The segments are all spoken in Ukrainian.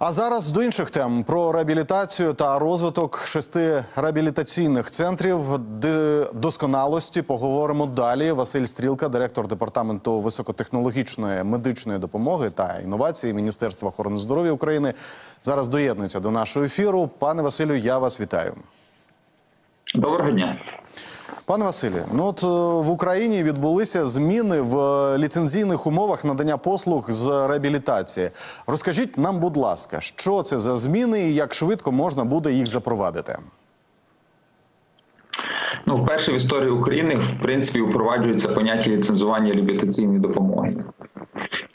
А зараз до інших тем про реабілітацію та розвиток шести реабілітаційних центрів досконалості. Поговоримо далі. Василь Стрілка, директор департаменту високотехнологічної медичної допомоги та інновації Міністерства охорони здоров'я України, зараз доєднується до нашого ефіру. Пане Василю, я вас вітаю. Доброго дня. Пане Василі, ну от е, в Україні відбулися зміни в е, ліцензійних умовах надання послуг з реабілітації. Розкажіть нам, будь ласка, що це за зміни і як швидко можна буде їх запровадити? Ну, вперше в історії України в принципі впроваджується поняття ліцензування реабілітаційної допомоги.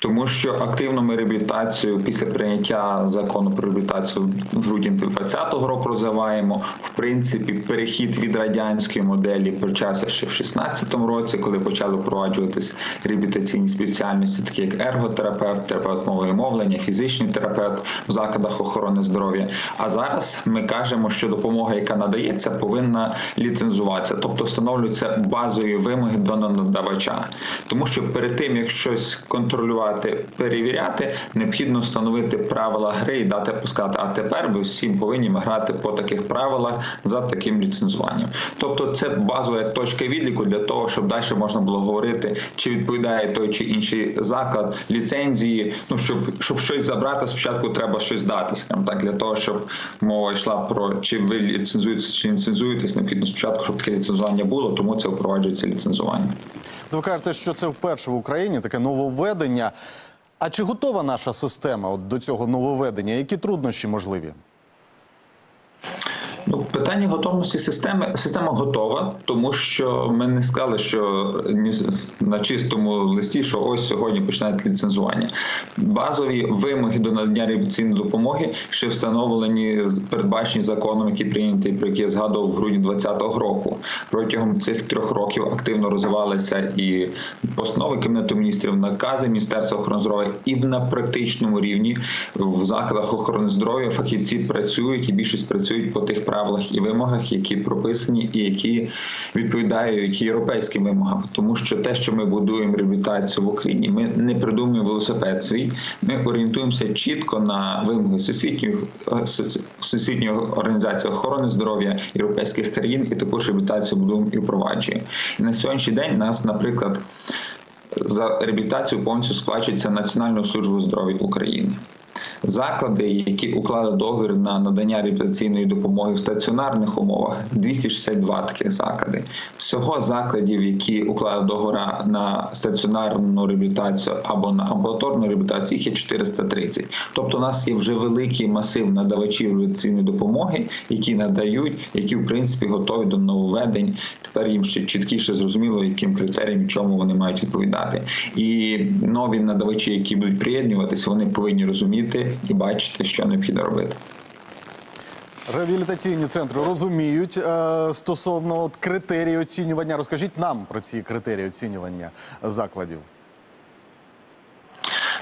Тому що активно реабілітацію після прийняття закону про реабілітацію в грудні 2020 року розвиваємо. В принципі, перехід від радянської моделі почався ще в 2016 році, коли почали впроваджуватись реабілітаційні спеціальності, такі як ерготерапевт, терапевт мови і мовлення, фізичний терапевт в закладах охорони здоров'я. А зараз ми кажемо, що допомога, яка надається, повинна ліцензуватися, тобто встановлюються базові вимоги до надавача. Тому що перед тим як щось контролювати, перевіряти, необхідно встановити правила гри і дати пускати. А тепер ви всі повинні грати по таких правилах за таким ліцензуванням. Тобто, це базова точка відліку для того, щоб далі можна було говорити, чи відповідає той чи інший заклад ліцензії. Ну щоб щоб щось забрати, спочатку треба щось дати, скажімо так, для того, щоб мова йшла про чи ви ліцензуєтесь, чи ліцензуєтесь, необхідно спочатку, щоб таке ліцензування було, тому це впроваджується ліцензування. Ви кажете, що це вперше в Україні таке нововведення. А чи готова наша система от до цього нововведення? Які труднощі можливі? Ну, питання готовності системи система готова, тому що ми не сказали, що на чистому листі, що ось сьогодні починають ліцензування. Базові вимоги до надання реабілітаційної допомоги ще встановлені передбачені законом, який прийнятий, про який я згадував в грудні 2020 року. Протягом цих трьох років активно розвивалися і постанови кабінету міністрів, накази Міністерства охорони здоров'я, і на практичному рівні в закладах охорони здоров'я фахівці працюють і більшість працюють по тих правилах і вимогах, які прописані, і які відповідають європейським вимогам. Тому що те, що ми будуємо реабілітацію в Україні, ми не придумуємо велосипед свій. Ми орієнтуємося чітко на вимоги всесвітньої організації охорони здоров'я європейських країн, і також реабілітацію будуємо і впроваджуємо. І на сьогоднішній день нас, наприклад, за реабілітацію повністю сплачується Національною службою здоров'я України. Заклади, які уклали договір на надання реабілітаційної допомоги в стаціонарних умовах, 262 таких заклади. Всього закладів, які уклали договора на стаціонарну реабілітацію або на амбулаторну реабілітацію, їх є 430. Тобто, у нас є вже великий масив надавачів реабілітаційної допомоги, які надають, які в принципі готові до нововведень. Тепер їм ще чіткіше зрозуміло, яким критеріям чому вони мають відповідати. І нові надавачі, які будуть приєднуватися, вони повинні розуміти і бачити, що необхідно робити. Реабілітаційні центри розуміють е, стосовно от критерії оцінювання. Розкажіть нам про ці критерії оцінювання закладів.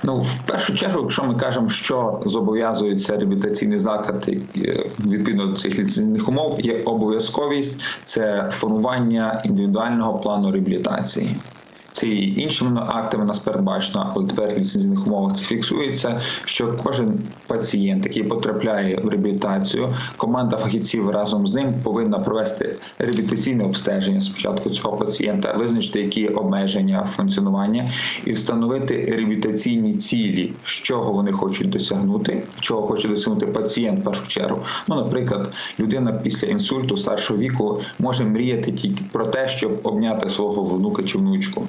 Ну, в першу чергу, якщо ми кажемо, що зобов'язується реабілітаційний заклад е, відповідно до цих ліцензійних умов, є обов'язковість це формування індивідуального плану реабілітації. Це і іншими актами нас передбачено, але тепер в ліцензійних умовах це фіксується. Що кожен пацієнт, який потрапляє в реабілітацію, команда фахівців разом з ним повинна провести реабілітаційне обстеження спочатку цього пацієнта, визначити, які обмеження функціонування, і встановити реабілітаційні цілі, чого вони хочуть досягнути, чого хоче досягнути пацієнт в першу чергу. Ну, наприклад, людина після інсульту старшого віку може мріяти тільки про те, щоб обняти свого внука чи внучку.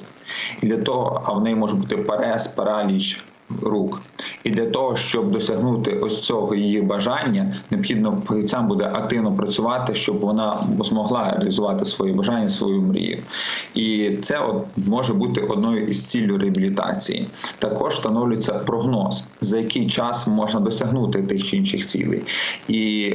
І для того, а в неї може бути парез, параліч рук. І для того, щоб досягнути ось цього її бажання, необхідно фахівцям буде активно працювати, щоб вона змогла реалізувати свої бажання, свою мрію. І це от може бути одною із ціллю реабілітації. Також встановлюється прогноз, за який час можна досягнути тих чи інших цілей, і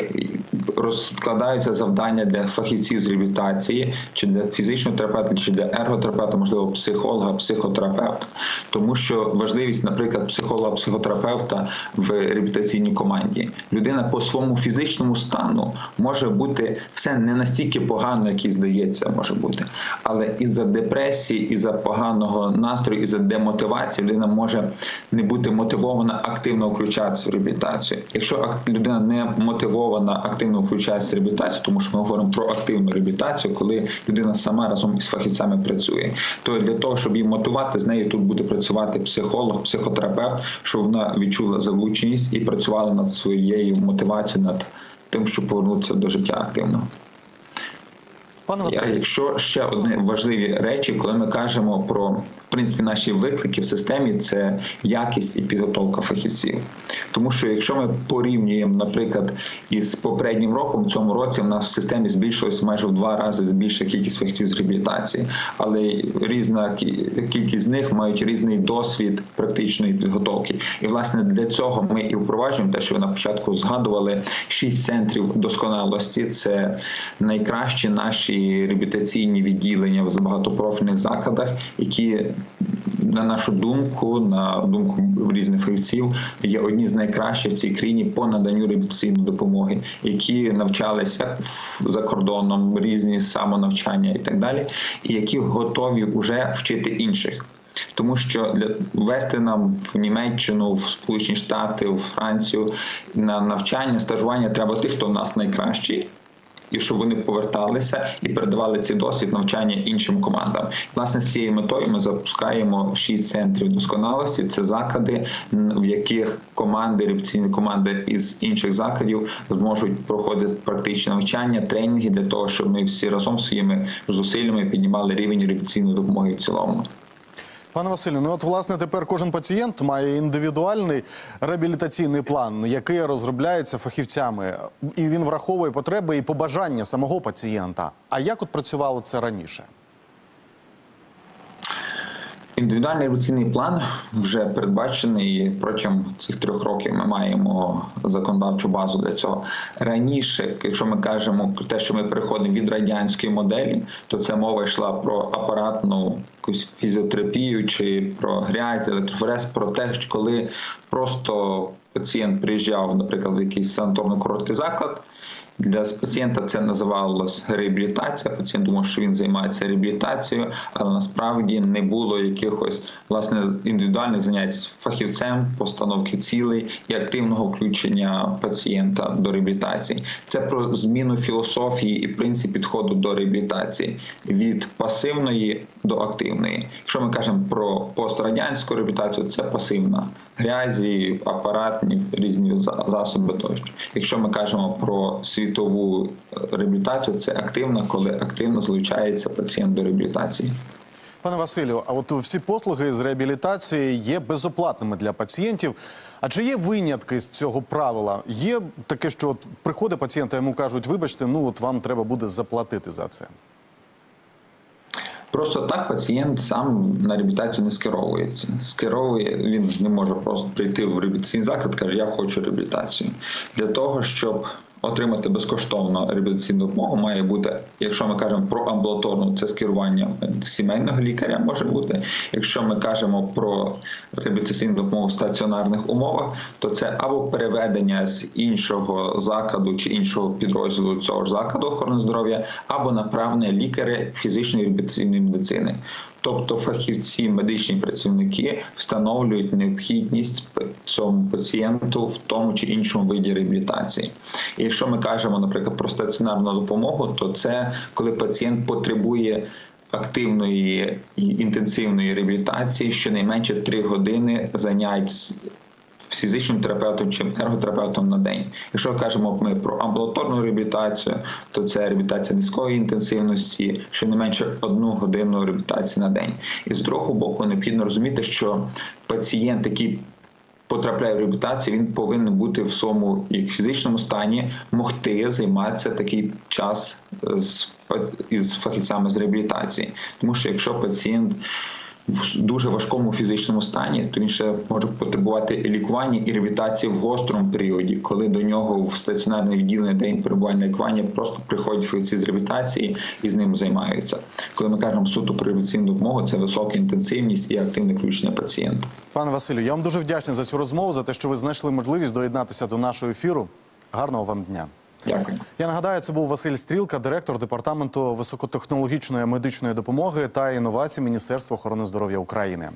розкладаються завдання для фахівців з реабілітації, чи для фізичного терапевта, чи для ерготерапевта, можливо, психолога, психотерапевта, тому що важливість, наприклад, психолога, психотерапевта в реабілітаційній команді. Людина по своєму фізичному стану може бути все не настільки погано, як і здається, може бути. Але із-за депресії, із-за поганого настрою, із-за демотивації людина може не бути мотивована активно включатися в реабілітацію. Якщо людина не мотивована активно включатися в реабілітацію, тому що ми говоримо про активну реабілітацію, коли людина сама разом із фахівцями працює, то для того, щоб її мотивувати, з нею тут буде працювати психолог, психотерапевт, щоб вона відчула залученість і працювала над своєю мотивацією, над тим, щоб повернутися до життя активного. Пане Я, Василю, якщо ще одне важливі речі, коли ми кажемо про в принципі наші виклики в системі, це якість і підготовка фахівців. Тому що якщо ми порівнюємо, наприклад, із попереднім роком, в цьому році в нас в системі збільшилось майже в два рази збільшила кількість фахівців з реабілітації, але різна кількість з них мають різний досвід практичної підготовки. І власне для цього ми і впроваджуємо те, що ви на початку згадували, шість центрів досконалості. Це найкращі наші реабілітаційні відділення в багатопрофільних закладах, які на нашу думку, на думку різних фахівців, є одні з найкращих в цій країні по наданню реабілітаційної допомоги, які навчалися за кордоном, різні самонавчання і так далі, і які готові вже вчити інших. Тому що для вести нам в Німеччину, в Сполучені Штати, в Францію на навчання, стажування треба тих, хто в нас найкращий, і щоб вони поверталися і передавали цей досвід навчання іншим командам. Власне, з цією метою ми запускаємо шість центрів досконалості. Це заклади, в яких команди, репетиційні команди із інших закладів зможуть проходити практичне навчання, тренінги для того, щоб ми всі разом своїми зусиллями піднімали рівень репетиційної допомоги в цілому. Пане Василю, ну от власне тепер кожен пацієнт має індивідуальний реабілітаційний план, який розробляється фахівцями, і він враховує потреби і побажання самого пацієнта. А як от працювало це раніше? Індивідуальний еволюційний план вже передбачений протягом цих трьох років. Ми маємо законодавчу базу для цього. Раніше, якщо ми кажемо про те, що ми переходимо від радянської моделі, то це мова йшла про апаратну якусь фізіотерапію чи про грязь, електрофорез, про те, що коли просто пацієнт приїжджав, наприклад, в якийсь санаторно-короткий заклад. Для пацієнта це називалось реабілітація. Пацієнт думав, що він займається реабілітацією, але насправді не було якихось власне індивідуальних занять з фахівцем, постановки цілей і активного включення пацієнта до реабілітації. Це про зміну філософії і принцип підходу до реабілітації від пасивної до активної. Якщо ми кажемо про пострадянську реабілітацію, це пасивна грязі, апаратні різні засоби тощо. Якщо ми кажемо про світову е, реабілітацію, це активна, коли активно залучається пацієнт до реабілітації. Пане Василю, а от всі послуги з реабілітації є безоплатними для пацієнтів. А чи є винятки з цього правила? Є таке, що от приходить пацієнт, йому кажуть, вибачте, ну от вам треба буде заплатити за це. Просто так пацієнт сам на реабілітацію не скеровується. Скеровує він не може просто прийти в реабілітаційний заклад, каже, я хочу реабілітацію. Для того, щоб отримати безкоштовно реабілітаційну допомогу, має бути, якщо ми кажемо про амбулаторну, це скерування сімейного лікаря може бути. Якщо ми кажемо про реабілітаційну допомогу в стаціонарних умовах, то це або переведення з іншого закладу чи іншого підрозділу цього ж закладу охорони здоров'я, або направлення лікаря фізичної реабілітаційної медицини. Тобто фахівці, медичні працівники встановлюють необхідність цьому пацієнту в тому чи іншому виді реабілітації. І якщо ми кажемо, наприклад, про стаціонарну допомогу, то це коли пацієнт потребує активної і інтенсивної реабілітації щонайменше 3 години занять фізичним терапевтом чи ерготерапевтом на день. Якщо кажемо ми про амбулаторну реабілітацію, то це реабілітація низької інтенсивності, щонайменше одну годину реабілітації на день. І з другого боку необхідно розуміти, що пацієнт, який потрапляє в реабілітацію, він повинен бути в своєму як фізичному стані, могти займатися такий час з із фахівцями з реабілітації. Тому що якщо пацієнт в дуже важкому фізичному стані, то він ще може потребувати лікування і реабілітації в гострому періоді, коли до нього в стаціонарне відділення день перебування лікування просто приходять фахівці з реабілітації і з ним займаються. Коли ми кажемо суто про реабілітаційну допомогу, це висока інтенсивність і активне включення пацієнта. Пане Василю, я вам дуже вдячний за цю розмову, за те, що ви знайшли можливість доєднатися до нашого ефіру. Гарного вам дня. Дякую. Я нагадаю, це був Василь Стрілка, директор департаменту високотехнологічної медичної допомоги та інновацій Міністерства охорони здоров'я України.